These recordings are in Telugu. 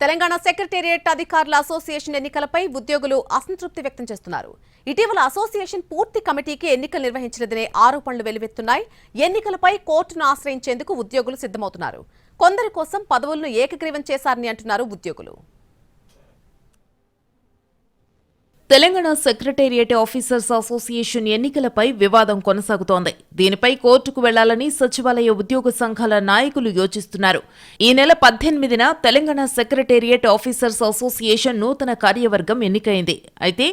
తెలంగాణ సెక్రటేరియట్ అధికారుల అసోసియేషన్ ఎన్నికలపై ఉద్యోగులు అసంతృప్తి వ్యక్తం చేస్తున్నారు. ఇటీవల అసోసియేషన్ పూర్తి కమిటీకి ఎన్నికలు నిర్వహించినదనే ఆరోపణలు వెలువెత్తున్నాయి ఎన్నికలపై కోర్టును ఆశ్రయించేందుకు ఉద్యోగులు సిద్ధమవుతున్నారు. కొందరి కోసం పదవులను ఏకగ్రీవం చేశారని అంటున్నారు ఉద్యోగులు. తెలంగాణ సెక్రటేరియట్ ఆఫీసర్స్ అసోసియేషన్ ఎన్నికలపై వివాదం కొనసాగుతోంది. దీనిపై కోర్టుకు వెళ్ళాలని సచివాలయ ఉద్యోగ సంఘాల నాయకులు యోచిస్తున్నారు. ఈ నెల పద్దెనిమిదిన తెలంగాణ సెక్రటేరియట్ ఆఫీసర్స్ అసోసియేషన్ నూతన కార్యవర్గం ఎన్నికైంది. అయితే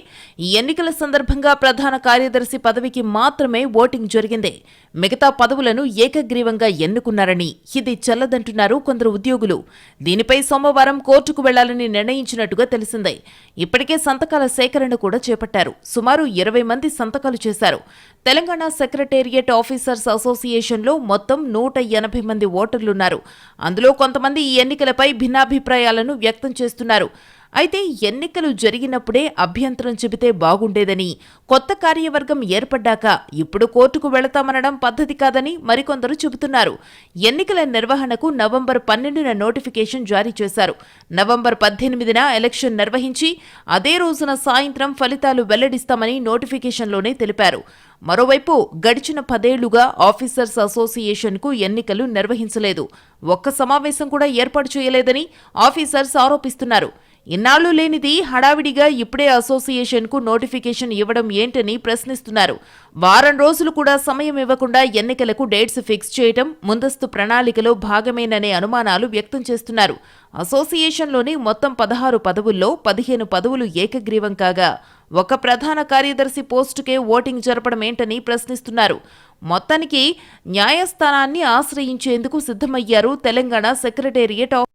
ఈ ఎన్నికల సందర్భంగా ప్రధాన కార్యదర్శి పదవికి మాత్రమే ఓటింగ్ జరిగింది. మిగతా పదవులను ఏకగ్రీవంగా ఎన్నుకున్నారని ఇది చెల్లదంటున్నారు కొందరు ఉద్యోగులు. దీనిపై సోమవారం కోర్టుకు వెళ్ళాలని నిర్ణయించినట్టుగా తెలిసిందే. ఇప్పటికే సంతకాల సేకరణ కూడా చేపట్టారు. సుమారు ఇరవై మంది సంతకాలు చేశారు. తెలంగాణ సెక్రటేరియట్ ఆఫీసర్స్ అసోసియేషన్లో మొత్తం నూట ఎనభై మంది ఓటర్లున్నారు. అందులో కొంతమంది ఈ ఎన్నికలపై భిన్నాభిప్రాయాలను వ్యక్తం చేస్తున్నారు. అయితే ఎన్నికలు జరిగినప్పుడే అభ్యంతరం చెబితే బాగుండేదని కొత్త కార్యవర్గం ఏర్పడ్డాక ఇప్పుడు కోర్టుకు వెళతామనడం పద్ధతి కాదని మరికొందరు చెబుతున్నారు. ఎన్నికల నిర్వహణకు నవంబర్ పన్నెండున నోటిఫికేషన్ జారీ చేశారు. నవంబర్ పద్దెనిమిదిన ఎలక్షన్ నిర్వహించి అదే రోజున సాయంత్రం ఫలితాలు వెల్లడిస్తామని నోటిఫికేషన్లోనే తెలిపారు. మరోవైపు గడిచిన పదేళ్ళుగా ఆఫీసర్స్ అసోసియేషన్కు ఎన్నికలు నిర్వహించలేదు. ఒక్క సమావేశం కూడా ఏర్పాటు చేయలేదని ఆఫీసర్స్ ఆరోపిస్తున్నారు. ఇన్నాళ్ళు లేనిది హడావిడిగా ఇప్పుడే అసోసియేషన్కు నోటిఫికేషన్ ఇవ్వడం ఏంటని ప్రశ్నిస్తున్నారు. వారం రోజులు కూడా సమయం ఇవ్వకుండా ఎన్నికలకు డేట్స్ ఫిక్స్ చేయటం ముందస్తు ప్రణాళికలో భాగమేననే అనుమానాలు వ్యక్తం చేస్తున్నారు. అసోసియేషన్లోని మొత్తం పదహారు పదవుల్లో పదిహేను పదవులు ఏకగ్రీవం కాగా ఒక ప్రధాన కార్యదర్శి పోస్టుకే ఓటింగ్ జరపడం ఏంటని ప్రశ్నిస్తున్నారు. మొత్తానికి న్యాయస్థానాన్ని ఆశ్రయించేందుకు సిద్ధమయ్యారు తెలంగాణ సెక్రటేరియట్ ఆఫ్